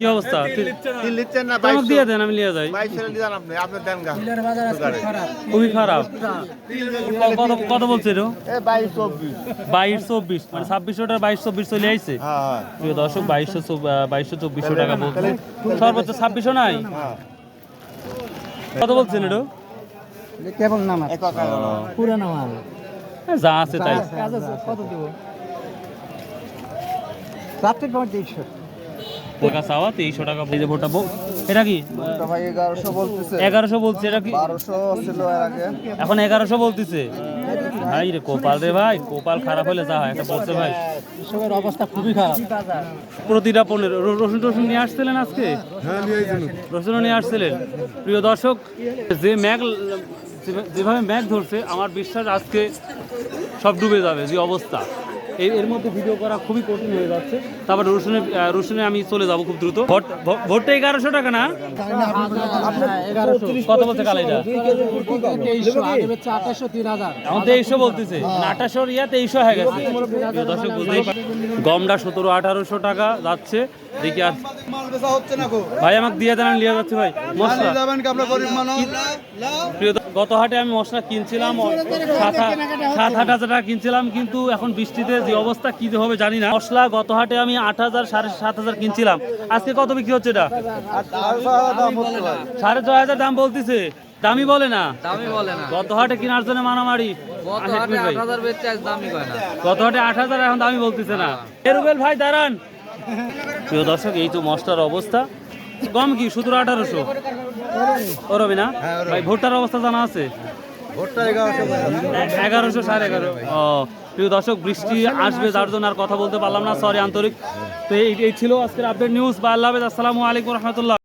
কি অবস্থা? না। আমাকে দিয়ে দেন আমি নিয়ে যাই। বাইশ আপনি আপনি দেন গা। খুবই খারাপ। কত কত বলছে এ বাইশ বাইশ মানে ছাব্বিশশোটা বাইশ চব্বিশ চলে আইছে? হ্যাঁ হ্যাঁ। প্রিয় দর্শক বাইশশো বাইশশো চব্বিশশো টাকা বলছে। সর্বোচ্চ ছাব্বিশশো নাই? হ্যাঁ কত বলছেন এটা কেবল নাম এক কথা বলো। যা আছে তাই। কত দিব? রাত্রে তোমার তিনশো টাকা চাওয়া তেইশশো টাকা ভোটটা বউ এটা কি? এগারোশো বলতেছে। বলছে এটা কি? এখন এগারোশো বলতেছে। ভাই রে কোপাল রে ভাই কোপাল খারাপ হলে যা হয় একটা বলছে ভাই। কৃষকের অবস্থা খুবই খারাপ। প্রতিটা পনেরো রসুন টসুন নিয়ে আসছিলেন আজকে? রসুনও নিয়ে আসছিলেন। প্রিয় দর্শক যে ম্যাগ যেভাবে ম্যাগ ধরছে আমার বিশ্বাস আজকে সব ডুবে যাবে যে অবস্থা। এর মধ্যে ভিডিও করা খুবই কঠিন হয়ে যাচ্ছে। তারপর রসুনে রসুনে আমি চলে যাব খুব দ্রুত। ভোটটা এগারোশো টাকা না? কত বলছে তিন হাজার এখন বলতেছে। আঠাশোর ইয়া তেইশশো হয়ে গেছে। দর্শক, বুঝতেই গমটা সতেরো আঠারোশো টাকা যাচ্ছে। দেখি আর। ভাই আমাকে দিয়ে দেন নিয়ে যাচ্ছি ভাই। মশলা। প্রিয় গত হাটে আমি মশলা কিনছিলাম সাত আট হাজার টাকা কিনছিলাম কিন্তু এখন বৃষ্টিতে যে অবস্থা কি হবে জানি না। মশলা গত হাটে আমি আট হাজার সাড়ে সাত হাজার কিনছিলাম। আজকে কত বিক্রি হচ্ছে এটা? সাড়ে ছয় হাজার দাম বলতেছে। দামি বলে না। দামি বলে না। গত হাটে কেনার জন্য মারামারি। গত হাটে আট হাজার এখন দামি বলতেছে না। এ রুবেল ভাই দাঁড়ান। প্রিয় দর্শক এই তো মশলার অবস্থা। গম কি সতেরো আঠারোশো? ও রবি না? ভাই ভোটার অবস্থা জানা আছে? এগারোশো সাড়ে এগারো। ও প্রিয় দর্শক বৃষ্টি আসবে যার জন্য আর কথা বলতে পারলাম না। সরি আন্তরিক। তো এই ছিল আজকের আপডেট নিউজ বা আল্লাহ আসসালামু আলাইকুম রহমতুল্লাহ।